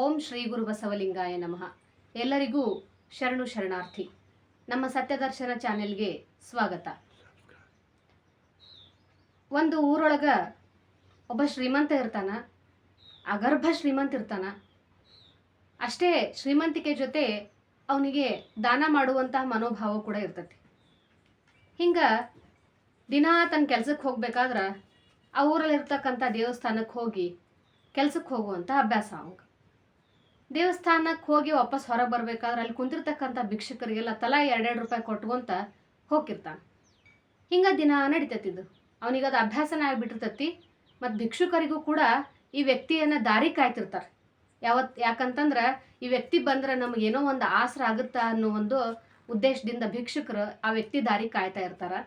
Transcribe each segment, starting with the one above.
ಓಂ ಶ್ರೀ ಗುರು ಬಸವಲಿಂಗಾಯ ನಮಃ. ಎಲ್ಲರಿಗೂ ಶರಣು ಶರಣಾರ್ಥಿ. ನಮ್ಮ ಸತ್ಯದರ್ಶನ ಚಾನೆಲ್ಗೆ ಸ್ವಾಗತ. ಒಂದು ಊರೊಳಗ ಒಬ್ಬ ಶ್ರೀಮಂತ ಇರ್ತಾನ, ಅಗರ್ಭ ಶ್ರೀಮಂತ ಇರ್ತಾನ. ಅಷ್ಟೇ ಶ್ರೀಮಂತಿಕೆ ಜೊತೆ ಅವನಿಗೆ ದಾನ ಮಾಡುವಂತಹ ಮನೋಭಾವ ಕೂಡ ಇರ್ತತಿ. ಹಿಂಗ ದಿನಾ ತನ್ನ ಕೆಲ್ಸಕ್ಕೆ ಹೋಗ್ಬೇಕಾದ್ರೆ ಆ ಊರಲ್ಲಿರ್ತಕ್ಕಂಥ ದೇವಸ್ಥಾನಕ್ಕೆ ಹೋಗಿ ಕೆಲ್ಸಕ್ಕೆ ಹೋಗುವಂಥ ಅಭ್ಯಾಸ ಅವಂಗ. ದೇವಸ್ಥಾನಕ್ಕೆ ಹೋಗಿ ವಾಪಸ್ ಹೊರಗೆ ಬರ್ಬೇಕಾದ್ರೆ ಅಲ್ಲಿ ಕುಂತಿರ್ತಕ್ಕಂಥ ಭಿಕ್ಷಕರಿಗೆಲ್ಲ ತಲಾ ಎರಡೆರಡು ರೂಪಾಯಿ ಕೊಟ್ಕೊಂತ ಹೋಗಿರ್ತಾನೆ. ಹಿಂಗೆ ದಿನ ನಡಿತೈತಿದ್ದು ಅವನಿಗೆ ಅದು ಅಭ್ಯಾಸನ ಆಗಿಬಿಟ್ಟಿರ್ತೈತಿ. ಮತ್ತು ಭಿಕ್ಷುಕರಿಗೂ ಕೂಡ ಈ ವ್ಯಕ್ತಿಯನ್ನು ದಾರಿ ಕಾಯ್ತಿರ್ತಾರೆ. ಯಾವತ್ತು ಯಾಕಂತಂದ್ರೆ ಈ ವ್ಯಕ್ತಿ ಬಂದ್ರೆ ನಮ್ಗೆ ಏನೋ ಒಂದು ಆಸರ ಆಗುತ್ತಾ ಅನ್ನೋ ಒಂದು ಉದ್ದೇಶದಿಂದ ಭಿಕ್ಷುಕರು ಆ ವ್ಯಕ್ತಿ ದಾರಿ ಕಾಯ್ತಾ ಇರ್ತಾರೆ.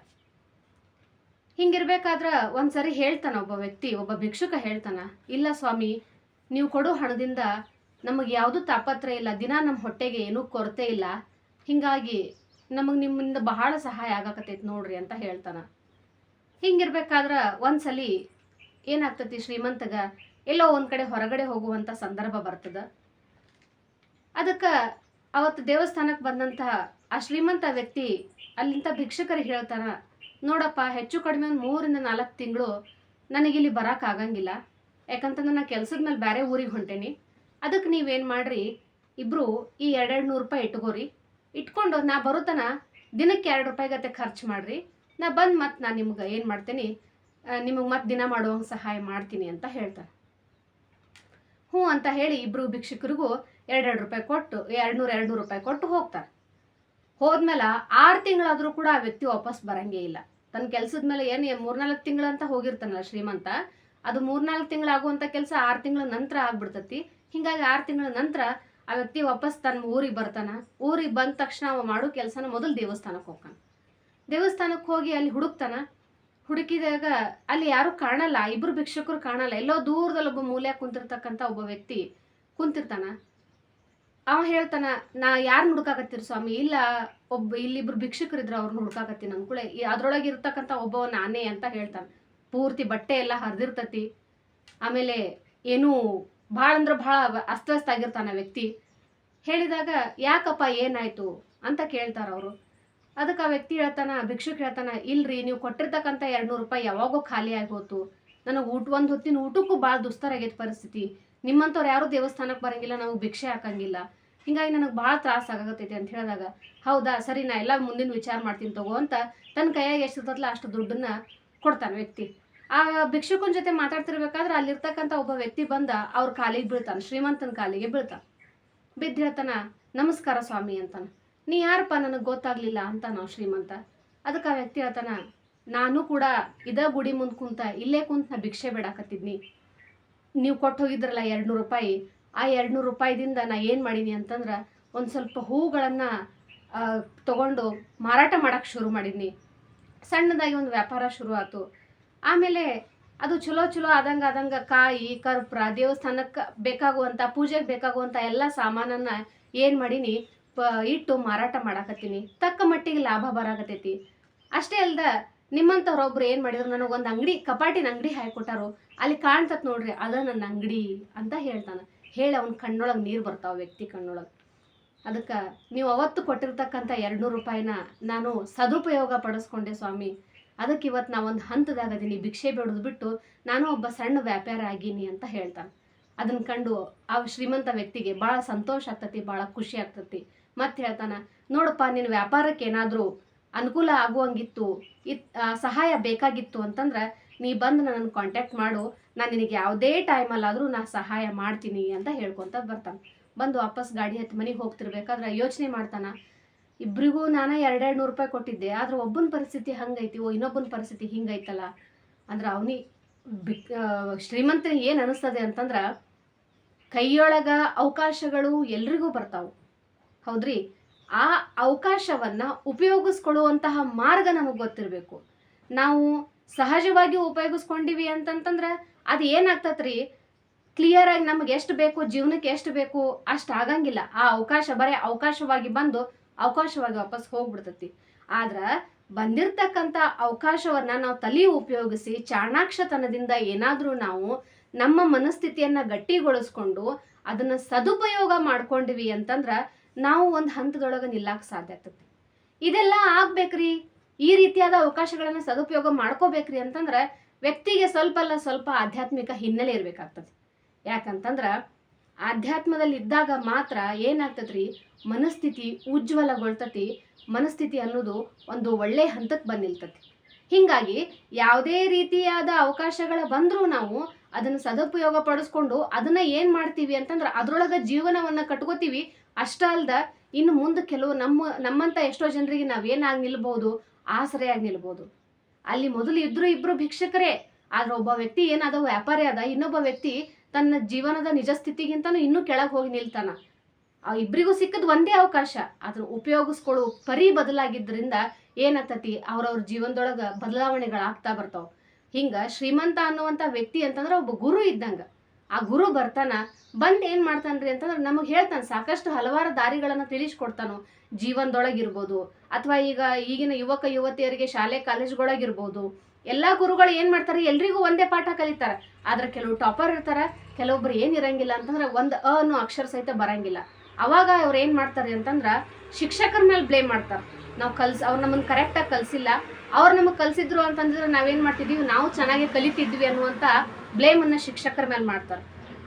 ಹಿಂಗಿರ್ಬೇಕಾದ್ರೆ ಒಂದು ಸರಿ ಹೇಳ್ತಾನೆ ಒಬ್ಬ ವ್ಯಕ್ತಿ, ಒಬ್ಬ ಭಿಕ್ಷುಕ ಹೇಳ್ತಾನ, ಇಲ್ಲ ಸ್ವಾಮಿ, ನೀವು ಕೊಡೋ ಹಣದಿಂದ ನಮಗೆ ಯಾವುದು ತಾಪತ್ರ ಇಲ್ಲ, ದಿನ ನಮ್ಮ ಹೊಟ್ಟೆಗೆ ಏನೂ ಕೊರತೆ ಇಲ್ಲ. ಹಿಂಗಾಗಿ ನಮಗೆ ನಿಮ್ಮಿಂದ ಬಹಳ ಸಹಾಯ ಆಗಾಕತ್ತೈತಿ ನೋಡ್ರಿ ಅಂತ ಹೇಳ್ತಾನ. ಹಿಂಗಿರ್ಬೇಕಾದ್ರ ಒಂದ್ಸಲಿ ಏನಾಗ್ತತಿ ಶ್ರೀಮಂತಗ? ಎಲ್ಲೋ ಒಂದು ಕಡೆ ಹೊರಗಡೆ ಹೋಗುವಂತ ಸಂದರ್ಭ ಬರ್ತದ. ಅದಕ್ಕೆ ಅವತ್ತು ದೇವಸ್ಥಾನಕ್ಕೆ ಬಂದಂತಹ ಆ ಶ್ರೀಮಂತ ವ್ಯಕ್ತಿ ಅಲ್ಲಿಂದ ಭಿಕ್ಷಕರಿಗೆ ಹೇಳ್ತಾನ ನೋಡಪ್ಪ ಹೆಚ್ಚು ಕಡಿಮೆ ಒಂದು ಮೂರಿಂದ ನಾಲ್ಕು ತಿಂಗಳು ನನಗಿಲ್ಲಿ ಬರಕ್ಕೆ ಆಗಂಗಿಲ್ಲ. ಯಾಕಂತಂದ್ರೆ ನಾನು ಕೆಲ್ಸದ ಮೇಲೆ ಬೇರೆ ಊರಿಗೆ ಹೊಂಟೇನಿ. ಅದಕ್ಕೆ ನೀವೇನು ಮಾಡ್ರಿ? ಇಬ್ಬರು ಈ ಎರಡೆರಡು ನೂರು ರೂಪಾಯಿ ಇಟ್ಕೋರಿ. ಇಟ್ಕೊಂಡು ನಾ ಬರುತ್ತನ ದಿನಕ್ಕೆ ಎರಡು ರೂಪಾಯಿ ಗತೆ ಖರ್ಚು ಮಾಡ್ರಿ. ನಾ ಬಂದು ಮತ್ತೆ ನಾನು ನಿಮ್ಗೆ ಏನು ಮಾಡ್ತೀನಿ? ನಿಮಗೆ ಮತ್ತೆ ದಿನ ಮಾಡುವಂಗೆ ಸಹಾಯ ಮಾಡ್ತೀನಿ ಅಂತ ಹೇಳ್ತಾರೆ. ಹ್ಞೂ ಅಂತ ಹೇಳಿ ಇಬ್ಬರು ಭಿಕ್ಷುಕರಿಗೂ ಎರಡೆರಡು ರೂಪಾಯಿ ಕೊಟ್ಟು, ಎರಡು ನೂರು ಎರಡು ನೂರು ರೂಪಾಯಿ ಕೊಟ್ಟು ಹೋಗ್ತಾರೆ. ಹೋದ್ಮೇಲೆ ಆರು ತಿಂಗಳಾದರೂ ಕೂಡ ಆ ವ್ಯಕ್ತಿ ವಾಪಸ್ ಬರಂಗೇ ಇಲ್ಲ. ತನ್ನ ಕೆಲಸದ ಮೇಲೆ ಏನು ಮೂರ್ನಾಲ್ಕು ತಿಂಗಳಂತ ಹೋಗಿರ್ತಾನಲ್ಲ ಶ್ರೀಮಂತ, ಅದು ಮೂರ್ನಾಲ್ಕು ತಿಂಗಳಾಗುವಂಥ ಕೆಲಸ ಆರು ತಿಂಗಳ ನಂತರ ಆಗ್ಬಿಡ್ತತಿ. ಹಿಂಗಾಗಿ ಆರು ತಿಂಗಳ ನಂತರ ಆ ವ್ಯಕ್ತಿ ವಾಪಸ್ ತನ್ನ ಊರಿಗೆ ಬರ್ತಾನ. ಊರಿಗೆ ಬಂದ ತಕ್ಷಣ ಅವ ಮಾಡೋ ಕೆಲಸನ ಮೊದಲು ದೇವಸ್ಥಾನಕ್ಕೆ ಹೋಗ್ತಾನೆ. ದೇವಸ್ಥಾನಕ್ಕೆ ಹೋಗಿ ಅಲ್ಲಿ ಹುಡುಕ್ತಾನ. ಹುಡುಕಿದಾಗ ಅಲ್ಲಿ ಯಾರು ಕಾಣಲ್ಲ ಇಬ್ಬರು ಭಿಕ್ಷಕರು ಕಾಣಲ್ಲ. ಎಲ್ಲೋ ದೂರದಲ್ಲಿ ಒಬ್ಬ ಮೂಲೆ ಕುಂತಿರ್ತಕ್ಕಂಥ ಒಬ್ಬ ವ್ಯಕ್ತಿ ಕುಂತಿರ್ತಾನ. ಅವ ಹೇಳ್ತಾನ, ನಾ ಯಾರು ಹುಡುಕಾಕತ್ತೀರಿ ಸ್ವಾಮಿ? ಇಲ್ಲ, ಒಬ್ಬ ಇಲ್ಲಿಬ್ರು ಭಿಕ್ಷಕರಿದ್ರು ಅವ್ರನ್ನ ಹುಡುಕಾಕತ್ತೀನಿ ಕೂಡ ಅದ್ರೊಳಗೆ ಇರ್ತಕ್ಕಂಥ ಒಬ್ಬವ ನಾನೇ ಅಂತ ಹೇಳ್ತಾನೆ. ಪೂರ್ತಿ ಬಟ್ಟೆ ಎಲ್ಲ ಹರಿದಿರ್ತತಿ. ಆಮೇಲೆ ಏನೂ ಭಾಳ ಅಂದ್ರೆ ಭಾಳ ಅಸ್ತವ್ಯಸ್ತ ಆಗಿರ್ತಾನೆ ವ್ಯಕ್ತಿ. ಹೇಳಿದಾಗ, ಯಾಕಪ್ಪ ಏನಾಯ್ತು? ಅಂತ ಕೇಳ್ತಾರ ಅವರು. ಅದಕ್ಕೆ ಆ ವ್ಯಕ್ತಿ ಹೇಳ್ತಾನ, ಭಿಕ್ಷುಕ್ ಹೇಳ್ತಾನ, ಇಲ್ರಿ, ನೀವು ಕೊಟ್ಟಿರ್ತಕ್ಕಂಥ ಎರಡು ನೂರು ರೂಪಾಯಿ ಯಾವಾಗೋ ಖಾಲಿ ಆಗೋತು. ನನಗೆ ಊಟ ಒಂದು ಹೊತ್ತಿನ ಊಟಕ್ಕೂ ಭಾಳ ದುಸ್ತರಾಗೈತೆ ಪರಿಸ್ಥಿತಿ. ನಿಮ್ಮಂಥವ್ರು ಯಾರೂ ದೇವಸ್ಥಾನಕ್ಕೆ ಬರಂಗಿಲ್ಲ ನಮಗೆ ಭಿಕ್ಷೆ ಹಾಕಂಗಿಲ್ಲ. ಹಿಂಗಾಗಿ ನನಗೆ ಭಾಳ ತ್ರಾಸ ಆಗತೈತಿ ಅಂತ ಹೇಳಿದಾಗ, ಹೌದಾ, ಸರಿ, ನಾ ಎಲ್ಲ ಮುಂದಿನ ವಿಚಾರ ಮಾಡ್ತೀನಿ ತಗೋ ಅಂತ ತನ್ನ ಕೈಯಾಗ ಎಷ್ಟು ಇರ್ತದಲ್ಲ ಅಷ್ಟು ದುಡ್ಡನ್ನ ಕೊಡ್ತಾನೆ ವ್ಯಕ್ತಿ. ಆ ಭಿಕ್ಷುಕನ ಜೊತೆ ಮಾತಾಡ್ತಿರ್ಬೇಕಾದ್ರೆ ಅಲ್ಲಿರ್ತಕ್ಕಂಥ ಒಬ್ಬ ವ್ಯಕ್ತಿ ಬಂದ, ಅವ್ರ ಕಾಲಿಗೆ ಬೀಳ್ತಾನೆ, ಶ್ರೀಮಂತನ ಕಾಲಿಗೆ ಬೀಳ್ತಾನ. ಬಿದ್ದು ಹೇಳ್ತಾನ, ನಮಸ್ಕಾರ ಸ್ವಾಮಿ ಅಂತಾನ. ನೀ ಯಾರಪ್ಪ, ನನಗೆ ಗೊತ್ತಾಗ್ಲಿಲ್ಲ ಅಂತ ನಾವು ಶ್ರೀಮಂತ. ಅದಕ್ಕೆ ಆ ವ್ಯಕ್ತಿ ಹೇಳ್ತಾನ, ನಾನು ಕೂಡ ಇದ ಗುಡಿ ಮುಂದೆ ಕುಂತ ಇಲ್ಲೇ ಕುಂತ ನಾ ಭಿಕ್ಷೆ ಬೇಡಾಕತ್ತಿದ್ನಿ. ನೀವು ಕೊಟ್ಟು ಹೋಗಿದ್ರಲ್ಲ ಎರಡು ನೂರು ರೂಪಾಯಿ, ಆ ಎರಡು ನೂರು ರೂಪಾಯಿದಿಂದ ನಾ ಏನು ಮಾಡೀನಿ ಅಂತಂದ್ರೆ ಒಂದು ಸ್ವಲ್ಪ ಹೂಗಳನ್ನು ತಗೊಂಡು ಮಾರಾಟ ಮಾಡೋಕ್ಕೆ ಶುರು ಮಾಡಿದ್ನಿ. ಸಣ್ಣದಾಗಿ ಒಂದು ವ್ಯಾಪಾರ ಶುರು ಆಯ್ತು ಆಮೇಲೆ ಅದು ಚಲೋ ಚಲೋ ಆದಂಗೆ ಆದಂಗೆ ಕಾಯಿ, ಕರ್ಪೂರ, ದೇವಸ್ಥಾನಕ್ಕೆ ಬೇಕಾಗುವಂಥ ಪೂಜೆಗೆ ಬೇಕಾಗುವಂಥ ಎಲ್ಲ ಸಾಮಾನನ್ನ ಏನು ಮಾಡೀನಿ, ಪ, ಇಟ್ಟು ಮಾರಾಟ ಮಾಡಾಕತ್ತೀನಿ. ತಕ್ಕ ಮಟ್ಟಿಗೆ ಲಾಭ ಬರಾಕತ್ತೈತಿ. ಅಷ್ಟೇ ಅಲ್ದ ನಿಮ್ಮಂಥವ್ರೊಬ್ರು ಏನು ಮಾಡಿದ್ರು ನನಗೊಂದು ಅಂಗಡಿ, ಕಪಾಟಿನ ಅಂಗಡಿ ಹಾಕಿಕೊಟ್ಟಾರು ಅಲ್ಲಿ ಕಾಣ್ತತ್ ನೋಡ್ರಿ, ಅದ ನನ್ನ ಅಂಗಡಿ ಅಂತ ಹೇಳ್ತಾನೆ. ಹೇಳಿ ಅವ್ನ ಕಣ್ಣೊಳಗೆ ನೀರು ಬರ್ತಾವ, ವ್ಯಕ್ತಿ ಕಣ್ಣೊಳಗೆ. ಅದಕ್ಕೆ ನೀವು ಅವತ್ತು ಕೊಟ್ಟಿರ್ತಕ್ಕಂಥ ಎರಡು ನೂರು ರೂಪಾಯಿನ ನಾನು ಸದುಪಯೋಗ ಪಡಿಸ್ಕೊಂಡೆ ಸ್ವಾಮಿ. ಅದಕ್ಕೆ ಇವತ್ತು ನಾ ಒಂದು ಹಂತದಾಗ ಅದೀನಿ ಭಿಕ್ಷೆ ಬೇಡೋದು ಬಿಟ್ಟು ನಾನು ಒಬ್ಬ ಸಣ್ಣ ವ್ಯಾಪಾರ ಆಗೀನಿ ಅಂತ ಹೇಳ್ತಾನೆ. ಅದನ್ನ ಕಂಡು ಆ ಶ್ರೀಮಂತ ವ್ಯಕ್ತಿಗೆ ಭಾಳ ಸಂತೋಷ ಆಗ್ತತಿ ಭಾಳ ಖುಷಿ ಆಗ್ತತಿ. ಮತ್ತೆ ಹೇಳ್ತಾನ, ನೋಡಪ್ಪ ನಿನ್ನ ವ್ಯಾಪಾರಕ್ಕೆ ಏನಾದರೂ ಅನುಕೂಲ ಆಗುವಂಗಿತ್ತು, ಇತ್ ಸಹಾಯ ಬೇಕಾಗಿತ್ತು ಅಂತಂದ್ರೆ ನೀ ಬಂದು ನನ್ನನ್ನು ಕಾಂಟ್ಯಾಕ್ಟ್ ಮಾಡು, ನಾನು ನಿನಗೆ ಯಾವುದೇ ಟೈಮಲ್ಲಾದರೂ ನಾ ಸಹಾಯ ಮಾಡ್ತೀನಿ ಅಂತ ಹೇಳ್ಕೊತ ಬರ್ತಾನೆ. ಬಂದು ವಾಪಸ್ ಗಾಡಿ ಹತ್ತು ಮನೆಗೆ ಹೋಗ್ತಿರ್ಬೇಕಾದ್ರೆ ಯೋಚನೆ ಮಾಡ್ತಾನ ಇಬ್ರಿಗೂ ನಾನು ಎರಡೆರಡು ನೂರು ರೂಪಾಯಿ ಕೊಟ್ಟಿದ್ದೆ, ಆದ್ರೆ ಒಬ್ಬನ ಪರಿಸ್ಥಿತಿ ಹಂಗೈತಿ, ಓ ಇನ್ನೊಬ್ಬನ ಪರಿಸ್ಥಿತಿ ಹಿಂಗೈತಲ್ಲ. ಅಂದ್ರೆ ಅವನಿ ಬಿಕ್ ಶ್ರೀಮಂತನಿಗೆ ಏನು ಅನಿಸ್ತದೆ ಅಂತಂದ್ರೆ ಕೈಯೊಳಗ ಅವಕಾಶಗಳು ಎಲ್ರಿಗೂ ಬರ್ತಾವೆ. ಹೌದ್ರಿ? ಆ ಅವಕಾಶವನ್ನ ಉಪಯೋಗಿಸ್ಕೊಳ್ಳುವಂತಹ ಮಾರ್ಗ ನಮಗೆ ಗೊತ್ತಿರಬೇಕು. ನಾವು ಸಹಜವಾಗಿ ಉಪಯೋಗಿಸ್ಕೊಂಡಿವಿ ಅಂತಂತಂದ್ರೆ ಅದು ಏನಾಗ್ತತ್ರಿ? ಕ್ಲಿಯರ್ ಆಗಿ ನಮ್ಗೆ ಎಷ್ಟು ಬೇಕು ಜೀವನಕ್ಕೆ ಎಷ್ಟು ಬೇಕು ಅಷ್ಟು ಆಗಂಗಿಲ್ಲ. ಆ ಅವಕಾಶ ಬರೀ ಅವಕಾಶವಾಗಿ ಬಂದು ಅವಕಾಶವಾಗಿ ವಾಪಸ್ ಹೋಗ್ಬಿಡ್ತತಿ. ಆದ್ರ ಬಂದಿರ್ತಕ್ಕಂಥ ಅವಕಾಶವನ್ನ ನಾವು ತಲೆ ಉಪಯೋಗಿಸಿ ಚಾಣಾಕ್ಷತನದಿಂದ ಏನಾದರೂ ನಾವು ನಮ್ಮ ಮನಸ್ಥಿತಿಯನ್ನ ಗಟ್ಟಿಗೊಳಿಸ್ಕೊಂಡು ಅದನ್ನ ಸದುಪಯೋಗ ಮಾಡ್ಕೊಂಡ್ವಿ ಅಂತಂದ್ರ ನಾವು ಒಂದು ಹಂತದೊಳಗೆ ನಿಲ್ಲಕ್ಕೆ ಸಾಧ್ಯ ಆಗ್ತತಿ. ಇದೆಲ್ಲ ಆಗ್ಬೇಕ್ರಿ. ಈ ರೀತಿಯಾದ ಅವಕಾಶಗಳನ್ನ ಸದುಪಯೋಗ ಮಾಡ್ಕೋಬೇಕ್ರಿ ಅಂತಂದ್ರೆ ವ್ಯಕ್ತಿಗೆ ಸ್ವಲ್ಪ ಅಲ್ಲ ಸ್ವಲ್ಪ ಆಧ್ಯಾತ್ಮಿಕ ಹಿನ್ನೆಲೆ ಇರಬೇಕಾಗ್ತದೆ. ಯಾಕಂತಂದ್ರ ಆಧ್ಯಾತ್ಮದಲ್ಲಿ ಇದ್ದಾಗ ಮಾತ್ರ ಏನಾಗ್ತದ್ರಿ? ಮನಸ್ಥಿತಿ ಉಜ್ವಲಗೊಳ್ತತಿ. ಮನಸ್ಥಿತಿ ಅನ್ನೋದು ಒಂದು ಒಳ್ಳೆ ಹಂತಕ್ಕೆ ಬಂದು ಹೀಗಾಗಿ ಯಾವುದೇ ರೀತಿಯಾದ ಅವಕಾಶಗಳ ಬಂದರೂ ನಾವು ಅದನ್ನು ಸದುಪಯೋಗ ಪಡಿಸ್ಕೊಂಡು ಅದನ್ನ ಏನು ಮಾಡ್ತೀವಿ ಅಂತಂದ್ರೆ ಅದ್ರೊಳಗೆ ಜೀವನವನ್ನು ಕಟ್ಕೋತೀವಿ. ಅಷ್ಟೇ ಅಲ್ದ ಇನ್ನು ಮುಂದೆ ಕೆಲವು ನಮ್ಮ ನಮ್ಮಂಥ ಎಷ್ಟೋ ಜನರಿಗೆ ನಾವೇನಾಗಿ ನಿಲ್ಬೋದು? ಆಸರೆಯಾಗಿ ನಿಲ್ಬೋದು. ಅಲ್ಲಿ ಮೊದಲು ಇದ್ರು ಇಬ್ಬರು ಭಿಕ್ಷಕರೇ. ಆದ್ರೆ ಒಬ್ಬ ವ್ಯಕ್ತಿ ಏನಾದ ವ್ಯಾಪಾರಿ ಅದ ಇನ್ನೊಬ್ಬ ವ್ಯಕ್ತಿ ತನ್ನ ಜೀವನದ ನಿಜ ಸ್ಥಿತಿಗಿಂತನೂ ಇನ್ನೂ ಕೆಳಗೆ ಹೋಗಿ ನಿಲ್ತಾನ. ಆ ಇಬ್ಬರಿಗೂ ಸಿಕ್ಕದ್ ಒಂದೇ ಅವಕಾಶ. ಅದನ್ನು ಉಪಯೋಗಿಸ್ಕೊಳ್ಳೋ ಪರಿ ಬದಲಾಗಿದ್ದರಿಂದ ಏನಾಗ್ತತಿ? ಅವ್ರವ್ರ ಜೀವನದೊಳಗ ಬದಲಾವಣೆಗಳಾಗ್ತಾ ಬರ್ತಾವ. ಹಿಂಗ ಶ್ರೀಮಂತ ಅನ್ನುವಂಥ ವ್ಯಕ್ತಿ ಅಂತಂದ್ರೆ ಒಬ್ಬ ಗುರು ಇದ್ದಂಗ. ಆ ಗುರು ಬರ್ತಾನ, ಬಂದ್ ಏನ್ ಮಾಡ್ತಾನ್ರಿ ಅಂತಂದ್ರೆ ನಮಗೆ ಹೇಳ್ತಾನೆ, ಸಾಕಷ್ಟು ಹಲವಾರು ದಾರಿಗಳನ್ನ ತಿಳಿಸ್ಕೊಡ್ತಾನು. ಜೀವನದೊಳಗಿರ್ಬೋದು, ಅಥವಾ ಈಗ ಈಗಿನ ಯುವಕ, ಯುವತಿಯರಿಗೆ ಶಾಲೆ, ಕಾಲೇಜ್ಗಳಾಗಿರ್ಬೋದು ಎಲ್ಲಾ ಗುರುಗಳು ಏನು ಮಾಡ್ತಾರೆ? ಎಲ್ರಿಗೂ ಒಂದೇ ಪಾಠ ಕಲಿತಾರೆ. ಆದ್ರೆ ಕೆಲವು ಟಾಪರ್ ಇರ್ತಾರೆ, ಕೆಲವೊಬ್ರು ಏನು ಇರಂಗಿಲ್ಲ ಅಂತಂದ್ರೆ ಒಂದು ಅ ಅನ್ನೋ ಅಕ್ಷರ ಸಹಿತ ಬರಂಗಿಲ್ಲ. ಅವಾಗ ಅವ್ರು ಏನು ಮಾಡ್ತಾರೆ ಅಂತಂದ್ರ ಶಿಕ್ಷಕರ ಮೇಲೆ ಬ್ಲೇಮ್ ಮಾಡ್ತಾರೆ. ನಾವು ಕಲ್ಸ್, ಅವ್ರು ನಮ್ಮನ್ನು ಕರೆಕ್ಟಾಗಿ ಕಲಿಸಿಲ್ಲ. ಅವ್ರು ನಮಗೆ ಕಲ್ಸಿದ್ರು ಅಂತಂದ್ರೆ ನಾವೇನು ಮಾಡ್ತಿದೀವಿ? ನಾವು ಚೆನ್ನಾಗಿ ಕಲಿತಿದ್ವಿ ಅನ್ನುವಂತ ಬ್ಲೇಮ್ ಅನ್ನ ಶಿಕ್ಷಕರ ಮೇಲೆ ಮಾಡ್ತಾರೆ.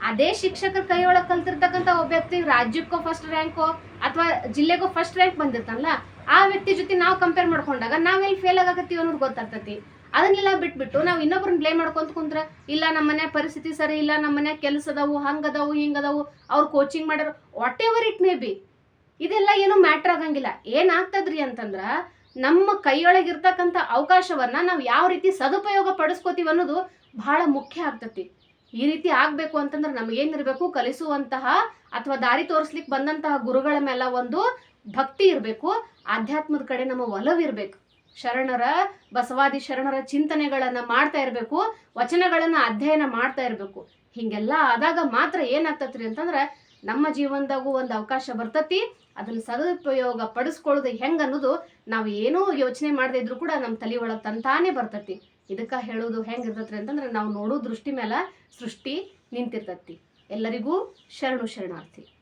ಅದೇ ಶಿಕ್ಷಕರ ಕೈಯೊಳಗೆ ಕಲ್ತಿರ್ತಕ್ಕಂಥ ಒಬ್ಬ ವ್ಯಕ್ತಿ ರಾಜ್ಯಕ್ಕೋ ಫಸ್ಟ್ ರ್ಯಾಂಕೋ ಅಥವಾ ಜಿಲ್ಲೆಗೋ ಫಸ್ಟ್ ರ್ಯಾಂಕ್ ಬಂದಿರ್ತಾನಲ್ಲ, ಆ ವ್ಯಕ್ತಿ ಜೊತೆ ನಾವು ಕಂಪೇರ್ ಮಾಡ್ಕೊಂಡಾಗ ನಾವೆಲ್ಲಿ ಫೇಲ್ ಆಗಕತ್ತೀವಿ ಅನ್ನೋದು ಗೊತ್ತಾಗ್ತತಿ. ಅದನ್ನೆಲ್ಲ ಬಿಟ್ಬಿಟ್ಟು ನಾವು ಇನ್ನೊಬ್ರನ್ನ ಬ್ಲೇಮ್ ಮಾಡ್ಕೊಂತ ಕುಂತ್ರೆ, ಇಲ್ಲ ನಮ್ಮ ಮನೆ ಪರಿಸ್ಥಿತಿ ಸರಿ ಇಲ್ಲ ನಮ್ಮ ಮನೆ ಕೆಲಸ ಅದಾವು ಹಂಗದಾವು ಹಿಂಗದಾವು ಅವ್ರು ಕೋಚಿಂಗ್ ಮಾಡ್ಯಾರ whatever it may be ಇದೆಲ್ಲ ಏನು ಮ್ಯಾಟ್ರ್ ಆಗಂಗಿಲ್ಲ. ಏನಾಗ್ತದ್ರಿ ಅಂತಂದ್ರ, ನಮ್ಮ ಕೈಯೊಳಗಿರ್ತಕ್ಕಂಥ ಅವಕಾಶವನ್ನ ನಾವು ಯಾವ ರೀತಿ ಸದುಪಯೋಗ ಪಡಿಸ್ಕೋತೀವಿ ಅನ್ನೋದು ಬಹಳ ಮುಖ್ಯ ಆಗ್ತತಿ. ಈ ರೀತಿ ಆಗ್ಬೇಕು ಅಂತಂದ್ರೆ ನಮಗೇನಿರಬೇಕು ಕಲಿಸುವಂತಹ ಅಥವಾ ದಾರಿ ತೋರಿಸ್ಲಿಕ್ಕೆ ಬಂದಂತಹ ಗುರುಗಳ ಮೇಲೆ ಒಂದು ಭಕ್ತಿ ಇರಬೇಕು. ಆಧ್ಯಾತ್ಮದ ಕಡೆ ನಮ್ಮ ಒಲವಿರ್ಬೇಕು. ಶರಣರ, ಬಸವಾದಿ ಶರಣರ ಚಿಂತನೆಗಳನ್ನು ಮಾಡ್ತಾ ಇರಬೇಕು, ವಚನಗಳನ್ನು ಅಧ್ಯಯನ ಮಾಡ್ತಾ ಇರಬೇಕು. ಹಿಂಗೆಲ್ಲ ಆದಾಗ ಮಾತ್ರ ಏನಾಗ್ತತ್ರಿ ಅಂತಂದ್ರೆ ನಮ್ಮ ಜೀವನದಾಗೂ ಒಂದು ಅವಕಾಶ ಬರ್ತತಿ, ಅದನ್ನ ಸದುಪಯೋಗ ಪಡಿಸ್ಕೊಳ್ಳೋದು ಹೆಂಗೆ ಅನ್ನೋದು ನಾವು ಏನೂ ಯೋಚನೆ ಮಾಡದೇ ಇದ್ರೂ ಕೂಡ ನಮ್ಮ ತಲೆ ಒಳಗೆ ತಂತಾನೇ ಬರ್ತತಿ. ಇದಕ್ಕೆ ಹೇಳೋದು ಹೆಂಗಿರ್ತತ್ರಿ ಅಂತಂದ್ರೆ ನಾವು ನೋಡೋ ದೃಷ್ಟಿ ಮೇಲೆ ಸೃಷ್ಟಿ ನಿಂತಿರ್ತತಿ. ಎಲ್ಲರಿಗೂ ಶರಣು ಶರಣಾರ್ಥಿ.